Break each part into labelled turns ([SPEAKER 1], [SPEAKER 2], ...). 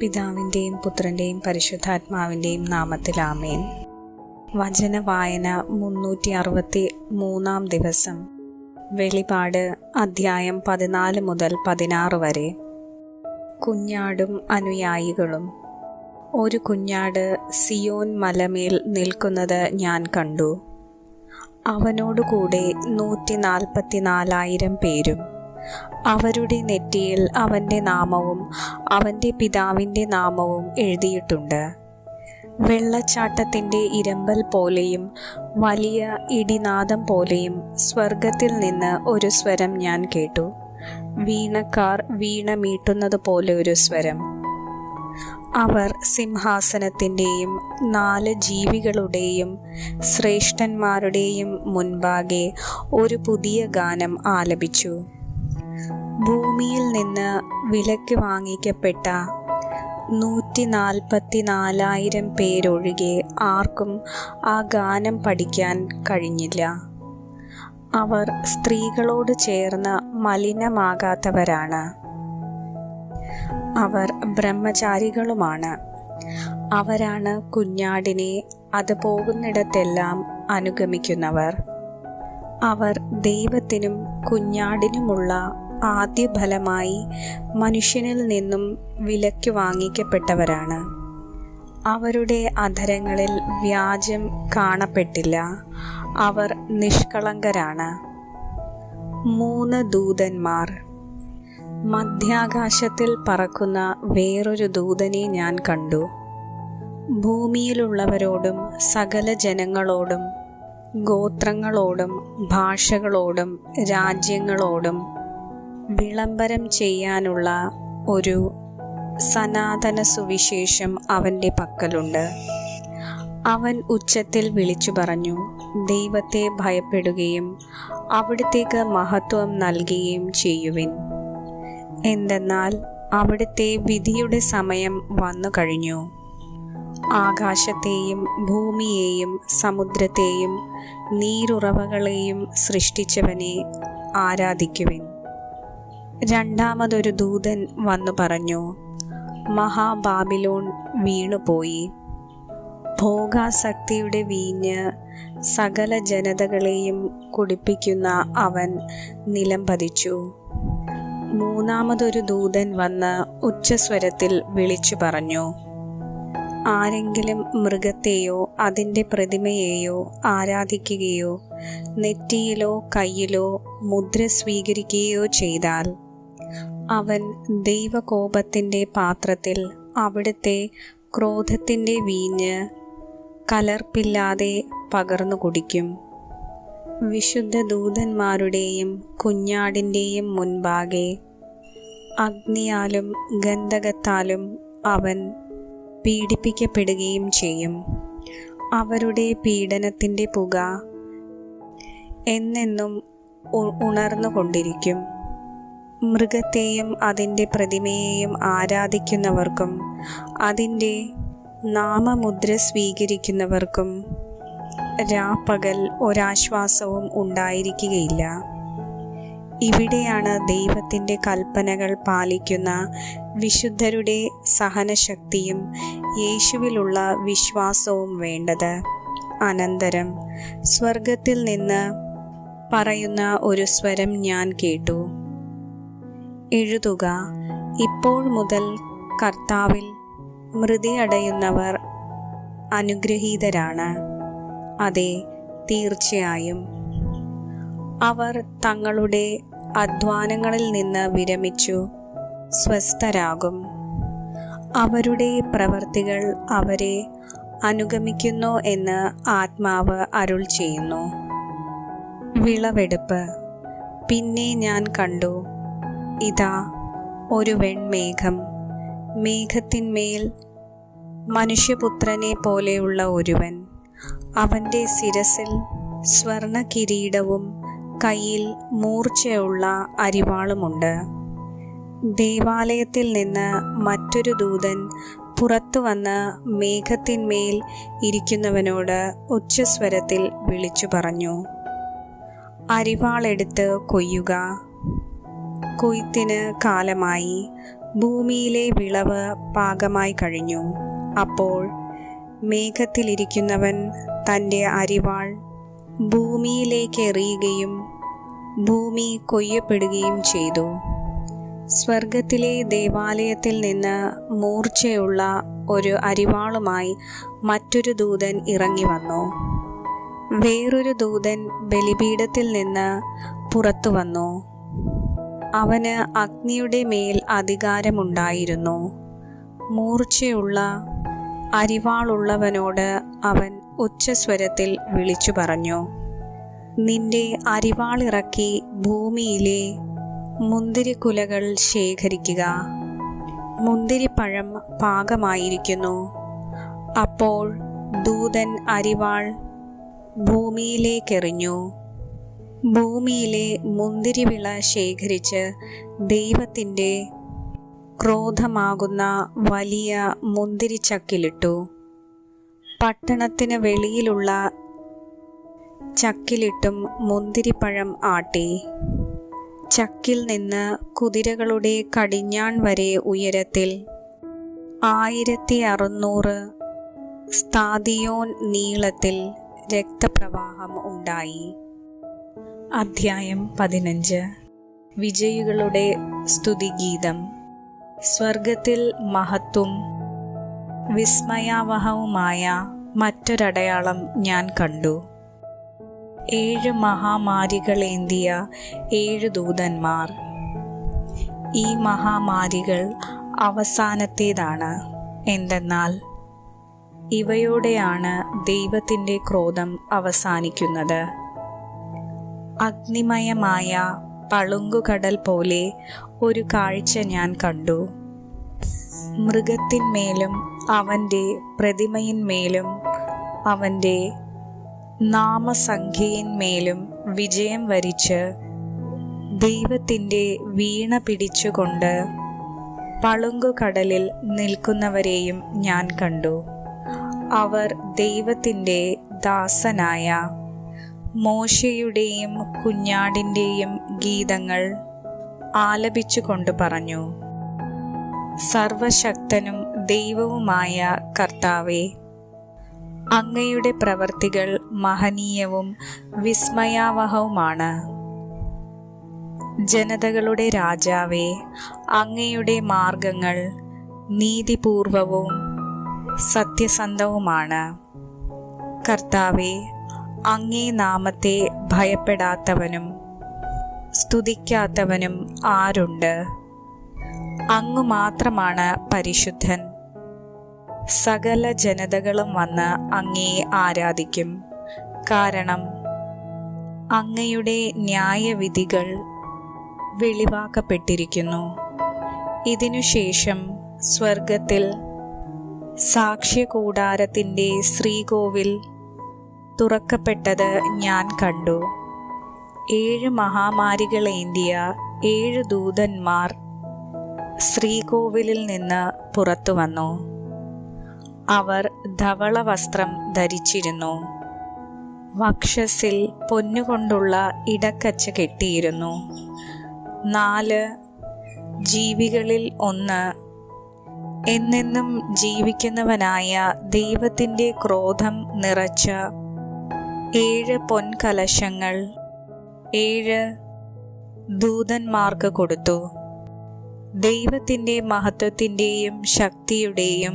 [SPEAKER 1] പിതാവിന്റെയും പുത്രന്റെയും പരിശുദ്ധാത്മാവിന്റെയും നാമത്തിൽ ആമേൻ. വചന വായന മുന്നൂറ്റി അറുപത്തി മൂന്നാം ദിവസം. വെളിപാട് അധ്യായം പതിനാല് മുതൽ പതിനാറ് വരെ. കുഞ്ഞാടും അനുയായികളും. ഒരു കുഞ്ഞാട് സിയോൻ മലമേൽ നിൽക്കുന്നത് ഞാൻ കണ്ടു. അവനോടുകൂടെ നൂറ്റി നാൽപ്പത്തി നാലായിരം പേരും. അവരുടെ നെറ്റിയിൽ അവന്റെ നാമവും അവന്റെ പിതാവിന്റെ നാമവും എഴുതിയിട്ടുണ്ട്. വെള്ളച്ചാട്ടത്തിന്റെ ഇരമ്പൽ പോലെയും വലിയ ഇടിനാദം പോലെയും സ്വർഗത്തിൽ നിന്ന് ഒരു സ്വരം ഞാൻ കേട്ടു. വീണക്കാർ വീണ മീട്ടുന്നത് പോലെ ഒരു സ്വരം. അവർ സിംഹാസനത്തിന്റെയും നാല് ജീവികളുടെയും ശ്രേഷ്ഠന്മാരുടെയും മുൻപാകെ ഒരു പുതിയ ഗാനം ആലപിച്ചു. ഭൂമിയിൽ നിന്ന് വിലക്ക് വാങ്ങിക്കപ്പെട്ട നൂറ്റി നാൽപ്പത്തി നാലായിരം പേരൊഴികെ ആർക്കും ആ ഗാനം പഠിക്കാൻ കഴിഞ്ഞില്ല. അവർ സ്ത്രീകളോട് ചേർന്ന് മലിനമാകാത്തവരാണ്. അവർ ബ്രഹ്മചാരികളുമാണ്. അവരാണ് കുഞ്ഞാടിനെ അത് പോകുന്നിടത്തെല്ലാം അനുഗമിക്കുന്നവർ. അവർ ദൈവത്തിനും കുഞ്ഞാടിനുമുള്ള ആദ്യ ഫലമായി മനുഷ്യനിൽ നിന്നും വിലയ്ക്ക് വാങ്ങിക്കപ്പെട്ടവരാണ്. അവരുടെ അധരങ്ങളിൽ വ്യാജം കാണപ്പെട്ടില്ല. അവർ നിഷ്കളങ്കരാണ്. മൂന്ന് ദൂതന്മാർ. മധ്യാകാശത്തിൽ പറക്കുന്ന വേറൊരു ദൂതനെ ഞാൻ കണ്ടു. ഭൂമിയിലുള്ളവരോടും സകല ജനങ്ങളോടും ഗോത്രങ്ങളോടും ഭാഷകളോടും രാജ്യങ്ങളോടും വിളംബരം ചെയ്യാനുള്ള ഒരു സനാതന സുവിശേഷം അവന്റെ പക്കലുണ്ട്. അവൻ ഉച്ചത്തിൽ വിളിച്ചു പറഞ്ഞു ദൈവത്തെ ഭയപ്പെടുകയും അവിടത്തേക്ക് മഹത്വം നൽകുകയും ചെയ്യുവിൻ. എന്തെന്നാൽ അവിടുത്തെ വിധിയുടെ സമയം വന്നു കഴിഞ്ഞു. ആകാശത്തെയും ഭൂമിയെയും സമുദ്രത്തെയും നീരുറവകളെയും സൃഷ്ടിച്ചവനെ ആരാധിക്കുവിൻ. രണ്ടാമതൊരു ദൂതൻ വന്നു പറഞ്ഞു മഹാബാബിലോൺ വീണുപോയി. ഭോഗാസക്തിയുടെ വീഞ്ഞ് സകല ജനതകളെയും കുടിപ്പിക്കുന്ന അവൻ നിലം പതിച്ചു. മൂന്നാമതൊരു ദൂതൻ വന്ന് ഉച്ചസ്വരത്തിൽ വിളിച്ചു പറഞ്ഞു ആരെങ്കിലും മൃഗത്തെയോ അതിന്റെ പ്രതിമയെയോ ആരാധിക്കുകയോ നെറ്റിയിലോ കയ്യിലോ മുദ്ര സ്വീകരിക്കുകയോ ചെയ്താൽ അവൻ ദൈവകോപത്തിന്റെ പാത്രത്തിൽ അവിടുത്തെ ക്രോധത്തിന്റെ വീഞ്ഞ് കലർപ്പില്ലാതെ പകർന്നു കുടിക്കും. വിശുദ്ധ ദൂതന്മാരുടെയും കുഞ്ഞാടിന്റെയും മുൻപാകെ അഗ്നിയാലും ഗന്ധകത്താലും അവൻ പീഡിപ്പിക്കപ്പെടുകയും ചെയ്യും. അവരുടെ പീഡനത്തിന്റെ പുക എന്നെന്നും ഉണർന്നുകൊണ്ടിരിക്കും. മൃഗത്തെയും അതിന്റെ പ്രതിമയെയും ആരാധിക്കുന്നവർക്കും അതിന്റെ നാമമുദ്ര സ്വീകരിക്കുന്നവർക്കും രാപ്പകൽ ഒരാശ്വാസവും ഉണ്ടായിരിക്കുകയില്ല. ഇവിടെയാണ് ദൈവത്തിന്റെ കൽപ്പനകൾ പാലിക്കുന്ന വിശുദ്ധരുടെ സഹനശക്തിയും യേശുവിലുള്ള വിശ്വാസവും വേണ്ടത്. അനന്തരം സ്വർഗത്തിൽ നിന്ന് പറയുന്ന ഒരു സ്വരം ഞാൻ കേട്ടു. എഴുതുക. ഇപ്പോൾ മുതൽ കർത്താവിൽ മൃതി അടയുന്നവർ അനുഗ്രഹീതരാണ്. അതെ തീർച്ചയായും. അവർ തങ്ങളുടെ അധ്വാനങ്ങളിൽ നിന്ന് വിരമിച്ചു സ്വസ്ഥരാകും. അവരുടെ പ്രവർത്തികൾ അവരെ അനുഗമിക്കുന്നു എന്ന് ആത്മാവ് അരുൾ ചെയ്യുന്നു. വിളവെടുപ്പ്. പിന്നെ ഞാൻ കണ്ടു ഇതാ ഒരു വെൺമേഘം. മേഘത്തിന്മേൽ മനുഷ്യപുത്രനെ പോലെയുള്ള ഒരുവൻ. അവന്റെ ശിരസിൽ സ്വർണ കിരീടവും കയ്യിൽ മൂർച്ചയുള്ള അരിവാളുമുണ്ട്. ദേവാലയത്തിൽ നിന്ന് മറ്റൊരു ദൂതൻ പുറത്തു വന്ന് മേഘത്തിന്മേൽ ഇരിക്കുന്നവനോട് ഉച്ചസ്വരത്തിൽ വിളിച്ചു പറഞ്ഞു അരിവാളെടുത്ത് കൊയ്യുക. കൊയ്ത്തിന് കാലമായി ഭൂമിയിലെ വിളവ് പാകമായി കഴിഞ്ഞു. അപ്പോൾ മേഘത്തിലിരിക്കുന്നവൻ തന്റെ അരിവാൾ ഭൂമിയിലേക്ക് എറിയുകയും ഭൂമി കൊയ്യപ്പെടുകയും ചെയ്തു. സ്വർഗത്തിലെ ദേവാലയത്തിൽ നിന്ന് മൂർച്ചയുള്ള ഒരു അരിവാളുമായി മറ്റൊരു ദൂതൻ ഇറങ്ങി വന്നു. വേറൊരു ദൂതൻ ബലിപീഠത്തിൽ നിന്ന് പുറത്തു വന്നു. അവന് അഗ്നിയുടെ മേൽ അധികാരമുണ്ടായിരുന്നു. മൂർച്ചയുള്ള അരിവാളുള്ളവനോട് അവൻ ഉച്ചസ്വരത്തിൽ വിളിച്ചു പറഞ്ഞു നിന്റെ അരിവാളിറക്കി ഭൂമിയിലെ മുന്തിരിക്കുലകൾ ശേഖരിക്കുക. മുന്തിരിപ്പഴം പാകമായിരിക്കുന്നു. അപ്പോൾ ദൂതൻ അരിവാൾ ഭൂമിയിലേക്കെറിഞ്ഞു. ഭൂമിയിലെ മുന്തിരിവിള ശേഖരിച്ച് ദൈവത്തിന്റെ ക്രോധമാകുന്ന വലിയ മുന്തിരിച്ചക്കിലിട്ടു. പട്ടണത്തിന് വെളിയിലുള്ള ചക്കിലിട്ടും മുന്തിരിപ്പഴം ആട്ടി. ചക്കിൽ നിന്ന് കുതിരകളുടെ കടിഞ്ഞാൺ വരെ ഉയരത്തിൽ ആയിരത്തി അറുന്നൂറ് സ്ഥാതിയോൻ നീളത്തിൽ രക്തപ്രവാഹം ഉണ്ടായി. അധ്യായം പതിനഞ്ച്. വിജയികളുടെ സ്തുതിഗീതം. സ്വർഗത്തിൽ മഹത്വം വിസ്മയാവഹവുമായ മറ്റൊരടയാളം ഞാൻ കണ്ടു. ഏഴ് മഹാമാരികളേന്തിയ ഏഴ് ദൂതന്മാർ. ഈ മഹാമാരികൾ അവസാനത്തേതാണ്. എന്തെന്നാൽ ഇവയോടെയാണ് ദൈവത്തിന്റെ ക്രോധം അവസാനിക്കുന്നത്. അഗ്നിമയമായ പളുങ്കുകടൽ പോലെ ഒരു കാഴ്ച ഞാൻ കണ്ടു. മൃഗത്തിന്മേലും അവന്റെ പ്രതിമയിന്മേലും അവന്റെ നാമസംഖ്യയിന്മേലും വിജയം വരിച്ച് ദൈവത്തിന്റെ വീണ പിടിച്ചുകൊണ്ട് പളുങ്കുകടലിൽ നിൽക്കുന്നവരെയും ഞാൻ കണ്ടു. അവർ ദൈവത്തിന്റെ ദാസനായ മോശയുടെയും കുഞ്ഞാടിന്റെയും ഗീതങ്ങൾ ആലപിച്ചുകൊണ്ട് പറഞ്ഞു സർവശക്തനും ദൈവവുമായ കർത്താവെ അങ്ങയുടെ പ്രവർത്തികൾ മഹനീയവും വിസ്മയാവഹവുമാണ്. ജനതകളുടെ രാജാവേ അങ്ങയുടെ മാർഗങ്ങൾ നീതിപൂർവവും സത്യസന്ധവുമാണ്. കർത്താവെ അങ്ങേ നാമത്തെ ഭയപ്പെടാത്തവനും സ്തുതിക്കാത്തവനും ആരുണ്ട്? അങ്ങു മാത്രമാണ് പരിശുദ്ധൻ. സകല ജനതകളും വന്ന് അങ്ങേ ആരാധിക്കും. കാരണം അങ്ങയുടെ ന്യായവിധികൾ വെളിവാക്കപ്പെട്ടിരിക്കുന്നു. ഇതിനുശേഷം സ്വർഗത്തിൽ സാക്ഷ്യകൂടാരത്തിന്റെ ശ്രീകോവിൽ തുറക്കപ്പെട്ടത് ഞാൻ കണ്ടു. ഏഴ് മഹാമാരികളേന്തിയ ഏഴ് ദൂതന്മാർ ശ്രീകോവിലിൽ നിന്ന് പുറത്തു വന്നു. അവർ ധവള വസ്ത്രം ധരിച്ചിരുന്നു. വക്ഷസിൽ പൊന്നുകൊണ്ടുള്ള ഇടക്കച്ച കെട്ടിയിരുന്നു. നാല് ജീവികളിൽ ഒന്ന് എന്നെന്നും ജീവിക്കുന്നവനായ ദൈവത്തിന്റെ ക്രോധം നിറച്ച ഏഴ് പൊൻകലശങ്ങൾ. ഏഴ് ദൂതന്മാർക്ക് കൊടുത്തു. ദൈവത്തിന്റെ മഹത്വത്തിന്റെയും ശക്തിയുടെയും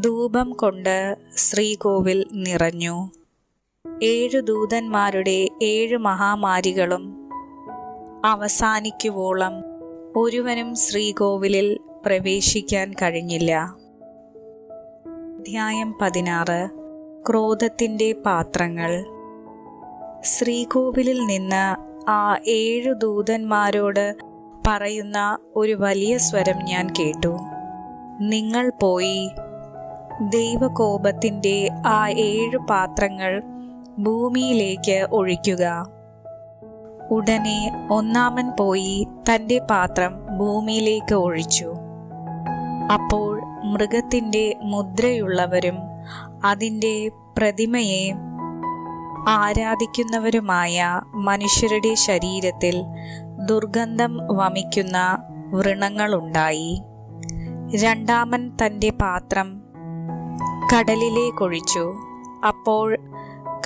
[SPEAKER 1] ധൂപം കൊണ്ട് ശ്രീകോവിൽ നിറഞ്ഞു. ഏഴു ദൂതന്മാരുടെ ഏഴ് മഹാമാരികളും അവസാനിക്കുവോളം ഒരുവനും ശ്രീകോവിലിൽ പ്രവേശിക്കാൻ കഴിഞ്ഞില്ല. അധ്യായം പതിനാറ്. ക്രോധത്തിന്റെ പാത്രങ്ങൾ. ശ്രീകോവിലിൽ നിന്ന് ആ ഏഴു ദൂതന്മാരോട് പറയുന്ന ഒരു വലിയ സ്വരം ഞാൻ കേട്ടു. നിങ്ങൾ പോയി ദൈവകോപത്തിന്റെ ആ ഏഴു പാത്രങ്ങൾ ഭൂമിയിലേക്ക് ഒഴിക്കുക. ഉടനെ ഒന്നാമൻ പോയി തന്റെ പാത്രം ഭൂമിയിലേക്ക് ഒഴിച്ചു. അപ്പോൾ മൃഗത്തിന്റെ മുദ്രയുള്ളവരും അതിന്റെ പ്രതിമയെ ആരാധിക്കുന്നവരുമായ മനുഷ്യരുടെ ശരീരത്തിൽ ദുർഗന്ധം വമിക്കുന്ന വ്രണങ്ങളുണ്ടായി. രണ്ടാമൻ തന്റെ പാത്രം കടലിലേക്കൊഴിച്ചു അപ്പോൾ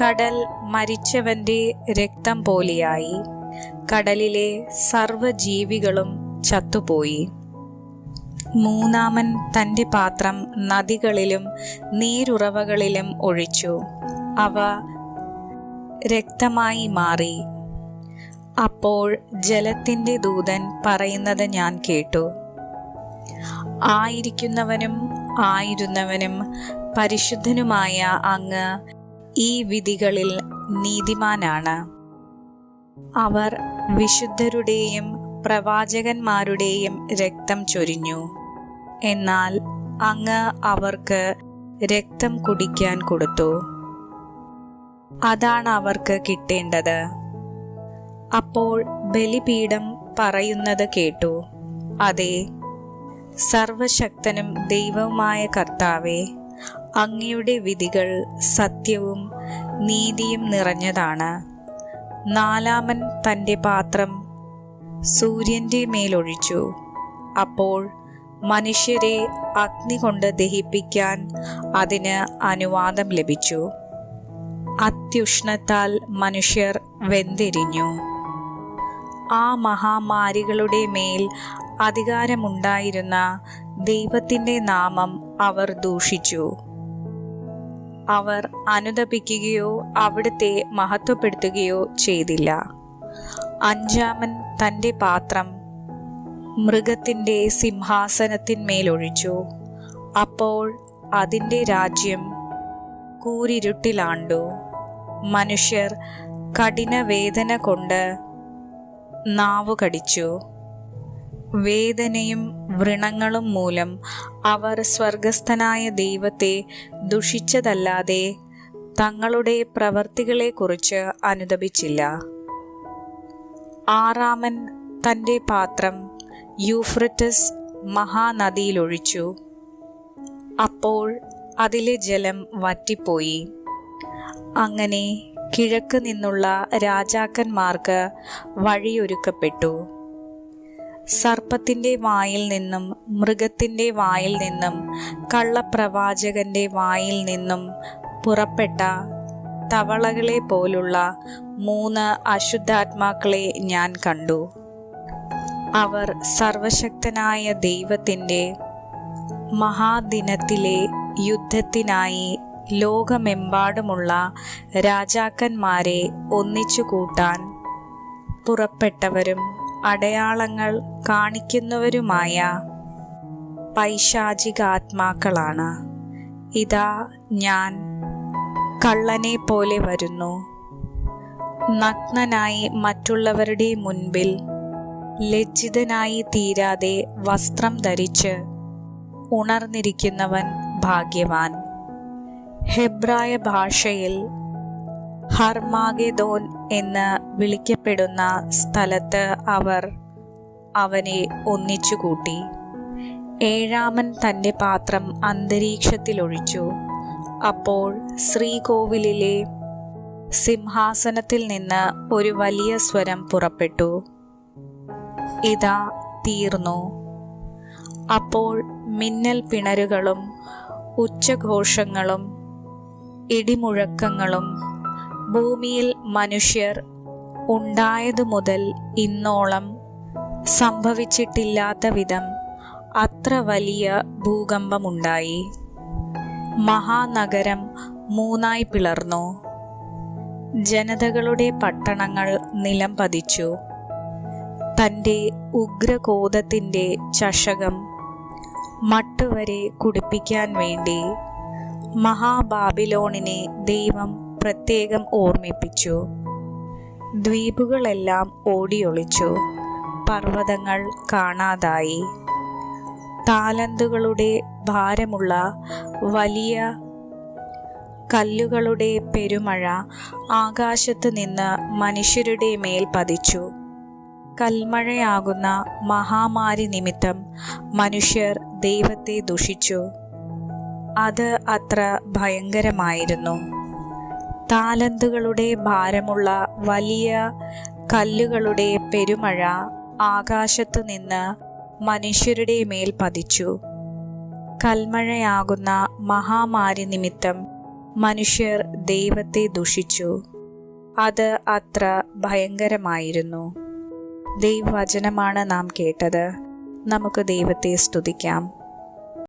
[SPEAKER 1] കടൽ മരിച്ചവന്റെ രക്തം പോലെയായി. കടലിലെ സർവജീവികളും ചത്തുപോയി. മൂന്നാമൻ തന്റെ പാത്രം നദികളിലും നീരുറവകളിലും ഒഴിച്ചു. അവ രക്തമായി മാറി. അപ്പോൾ ജലത്തിന്റെ ദൂതൻ പറയുന്നത് ഞാൻ കേട്ടു. ആയിരിക്കുന്നവനും ആയിരുന്നവനും പരിശുദ്ധനുമായ അങ്ങ് ഈ വിധികളിൽ നീതിമാനാണ്. അവർ വിശുദ്ധരുടെയും പ്രവാചകന്മാരുടെയും രക്തം ചൊരിഞ്ഞു. എന്നാൽ അങ്ങ് അവർക്ക് രക്തം കുടിക്കാൻ കൊടുത്തു. അതാണ് അവർക്ക് കിട്ടേണ്ടത്. അപ്പോൾ ബലിപീഠം പറയുന്നത് കേട്ടു. അതെ സർവശക്തനും ദൈവവുമായ കർത്താവെ അങ്ങയുടെ വിധികൾ സത്യവും നീതിയും നിറഞ്ഞതാണ്. നാലാമൻ തന്റെ പാത്രം സൂര്യന്റെ മേലൊഴിച്ചു. അപ്പോൾ മനുഷ്യരെ അഗ്നി കൊണ്ട് ദഹിപ്പിക്കാൻ അതിന് അനുവാദം ലഭിച്ചു. അത്യുഷ്ണത്താൽ മനുഷ്യർ വെന്തിരിഞ്ഞു. ആ മഹാമാരികളുടെ മേൽ അധികാരമുണ്ടായിരുന്ന ദൈവത്തിന്റെ നാമം അവർ ദൂഷിച്ചു. അവർ അനുദപിക്കുകയോ അവിടുത്തെ മഹത്വപ്പെടുത്തുകയോ ചെയ്തില്ല. അഞ്ചാമൻ തന്റെ പാത്രം മൃഗത്തിന്റെ സിംഹാസനത്തിന്മേലൊഴിച്ചു. അപ്പോൾ അതിന്റെ രാജ്യം കൂരിരുട്ടിലാണ്ടു. മനുഷ്യർ കഠിന വേദന കൊണ്ട് നാവു കടിച്ചു. വേദനയും വ്രണങ്ങളും മൂലം അവർ സ്വർഗസ്ഥനായ ദൈവത്തെ ദുഷിച്ചതല്ലാതെ തങ്ങളുടെ പ്രവർത്തികളെക്കുറിച്ച് അനുദപിച്ചില്ല. ആറാമൻ തന്റെ പാത്രം യൂഫ്രട്ടസ് മഹാനദിയിലൊഴിച്ചു. അപ്പോൾ അതിലെ ജലം വറ്റിപ്പോയി. അങ്ങനെ കിഴക്ക് നിന്നുള്ള രാജാക്കന്മാർക്ക് വഴിയൊരുക്കപ്പെട്ടു. സർപ്പത്തിന്റെ വായിൽ നിന്നും മൃഗത്തിന്റെ വായിൽ നിന്നും കള്ളപ്രവാചകന്റെ വായിൽ നിന്നും പുറപ്പെട്ട തവളകളെ പോലുള്ള മൂന്ന് അശുദ്ധാത്മാക്കളെ ഞാൻ കണ്ടു. അവർ സർവശക്തനായ ദൈവത്തിന്റെ മഹാദിനത്തിലെ യുദ്ധത്തിനായി ലോകമെമ്പാടുമുള്ള രാജാക്കന്മാരെ ഒന്നിച്ചു കൂട്ടാൻ പുറപ്പെട്ടവരും അടയാളങ്ങൾ കാണിക്കുന്നവരുമായ പൈശാചികാത്മാക്കളാണ്. ഇതാ ഞാൻ കള്ളനെ പോലെ വരുന്നു. നഗ്നനായി മറ്റുള്ളവരുടെ മുൻപിൽ ലജ്ജിതനായി തീരാതെ വസ്ത്രം ധരിച്ച് ഉണർന്നിരിക്കുന്നവൻ ഭാഗ്യവാൻ. ഹെബ്രായ ഭാഷയിൽ ഹർമാഗെദോൻ എന്ന് വിളിക്കപ്പെടുന്ന സ്ഥലത്ത് അവർ അവനെ ഒന്നിച്ചുകൂട്ടി. ഏഴാമൻ തന്റെ പാത്രം അന്തരീക്ഷത്തിലൊഴിച്ചു. അപ്പോൾ ശ്രീകോവിലിലെ സിംഹാസനത്തിൽ നിന്ന് ഒരു വലിയ സ്വരം പുറപ്പെട്ടു. ഇതാ തീർന്നു. അപ്പോൾ മിന്നൽ പിണരുകളും ഉച്ചഘോഷങ്ങളും ഇടിമുഴക്കങ്ങളും ഭൂമിയിൽ മനുഷ്യർ ഉണ്ടായതു മുതൽ ഇന്നോളം സംഭവിച്ചിട്ടില്ലാത്ത വിധം അത്ര വലിയ ഭൂകമ്പമുണ്ടായി. മഹാനഗരം മൂന്നായി പിളർന്നു. ജനതകളുടെ പട്ടണങ്ങൾ നിലം പതിച്ചു. തന്റെ ഉഗ്രകോപത്തിന്റെ ചഷകം മട്ടുവരെ കുടിപ്പിക്കാൻ വേണ്ടി മഹാബാബിലോണിനെ ദൈവം പ്രത്യേകം ഓർമ്മിപ്പിച്ചു. ദ്വീപുകളെല്ലാം ഓടിയൊളിച്ചു. പർവതങ്ങൾ കാണാതായി. താലന്തുകളുടെ ഭാരമുള്ള വലിയ കല്ലുകളുടെ പെരുമഴ ആകാശത്ത് നിന്ന് മനുഷ്യരുടെ മേൽ പതിച്ചു. കൽമഴയാകുന്ന മഹാമാരി നിമിത്തം മനുഷ്യർ ദൈവത്തെ ദുഷിച്ചു. അത് അത്ര ഭയങ്കരമായിരുന്നു. താലന്തുകളുടെ ഭാരമുള്ള വലിയ കല്ലുകളുടെ പെരുമഴ ആകാശത്തു നിന്ന് മനുഷ്യരുടെ മേൽ പതിച്ചു. കൽമഴയാകുന്ന മഹാമാരി നിമിത്തം മനുഷ്യർ ദൈവത്തെ ദുഷിച്ചു. അത് അത്ര ഭയങ്കരമായിരുന്നു. ദൈവവചനമാണ് നാം കേട്ടത്. നമുക്ക് ദൈവത്തെ സ്തുതിക്കാം.